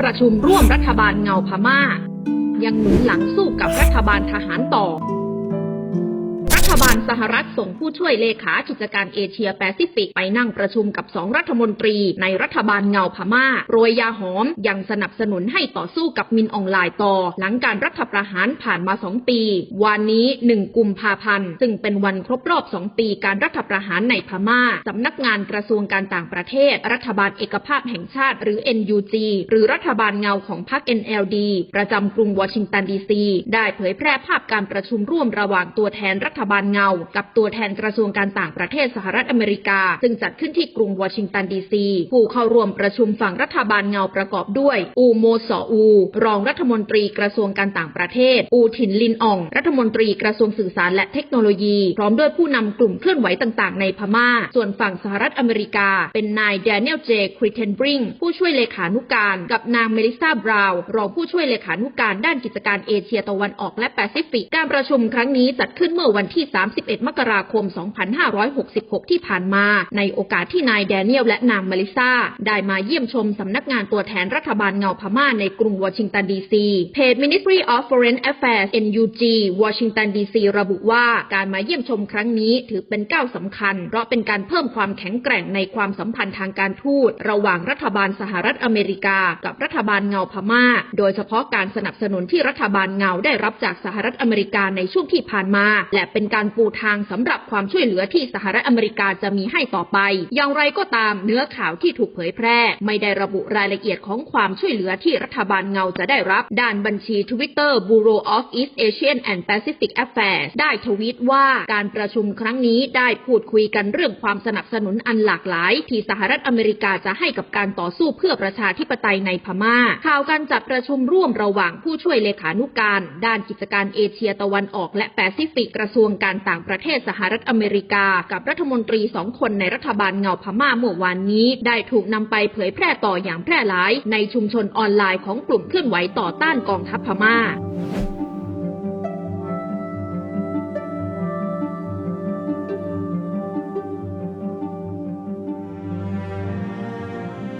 ประชุมร่วมรัฐบาลเงาพม่า ยังหนุนหลังสู้กับรัฐบาลทหารต่อ ฐบาลสหรัฐส่งผู้ช่วยเลขากิจการเอเชียแปซิฟิกไปนั่งประชุมกับสองรัฐมนตรี ในรัฐบาลเงาพม่า โรยยาหอมยังสนับสนุนให้ต่อสู้กับมินอองไลน์ต่อ หลังการรัฐประหารผ่านมาสองปี วันนี้หนึ่งกุมภาพันธ์ซึ่งเป็นวันครบรอบสองปีการรัฐประหารในพม่าสำนักงานกระทรวงการต่างประเทศ รัฐบาลเอกภาพแห่งชาติ หรือ NUG หรือรัฐบาลเงาของพรรค NLD ประจำกรุงวอชิงตันดีซีได้เผยแพร่ภาพการประชุมร่วมระหว่างตัวแทนรัฐบาลเงา กับตัวแทนกระทรวงการต่างประเทศสหรัฐอเมริกา ซึ่งจัดขึ้นที่กรุงวอชิงตันดีซีผู้เข้าร่วมประชุมฝั่งรัฐบาลเงาประกอบด้วย อูโมสออู รองรัฐมนตรีกระทรวงการต่างประเทศ อูถินลินออง รัฐมนตรีกระทรวงสื่อสารและเทคโนโลยี พร้อมด้วยผู้นำกลุ่มเคลื่อนไหวต่างๆ ในพม่า ส่วนฝั่งสหรัฐอเมริกา เป็นนายแดเนียลเจคริเทนบริงผู้ช่วยเลขานุการ กับนางเมลิซาบราวรองผู้ช่วยเลขานุการด้านกิจการเอเชียตะวันออกและแปซิฟิก การประชุมครั้งนี้จัดขึ้นเมื่อวันที่31 มกราคม 2566 ที่ผ่านมา ในโอกาสที่นายแดเนียลและนางเมลิซาได้มาเยี่ยมชมสำนักงานตัวแทนรัฐบาลเงาพม่าในกรุงวอชิงตันดีซีเพจ Ministry of Foreign Affairs NUG วอชิงตันดีซีระบุว่าการมาเยี่ยมชมครั้งนี้ถือเป็นก้าวสำคัญ เพราะเป็นการเพิ่มความแข็งแกร่งในความสัมพันธ์ทางการทูต ระหว่างรัฐบาลสหรัฐอเมริกา กับรัฐบาลเงาพม่า โดยเฉพาะการสนับสนุนที่รัฐบาลเงาได้รับจากสหรัฐอเมริกาในช่วงที่ผ่านมา และเป็นการการปูทางสำหรับความช่วยเหลือที่สหรัฐอเมริกาจะมีให้ต่อไป อย่างไรก็ตามเนื้อข่าวที่ถูกเผยแพร่ ไม่ได้ระบุรายละเอียดของความช่วยเหลือที่รัฐบาลเงาจะได้รับ ด้านบัญชี Twitter Bureau of East Asian and Pacific Affairs ได้ทวีตว่าการประชุมครั้งนี้ได้พูดคุยกันเรื่องความสนับสนุนอันหลากหลาย ที่สหรัฐอเมริกาจะให้กับการต่อสู้เพื่อประชาธิปไตยในพม่า ข่าวการจัดประชุมร่วมระหว่างผู้ช่วยเลขานุการ ด้านกิจการเอเชียตะวันออกและแปซิฟิกกระทรวงการต่างประเทศสหรัฐอเมริกา กับรัฐมนตรีสองคนในรัฐบาลเงาพม่าเมื่อวานนี้ ได้ถูกนำไปเผยแพร่ต่ออย่างแพร่หลาย ในชุมชนออนไลน์ของกลุ่มเคลื่อนไหวต่อต้านกองทัพพม่า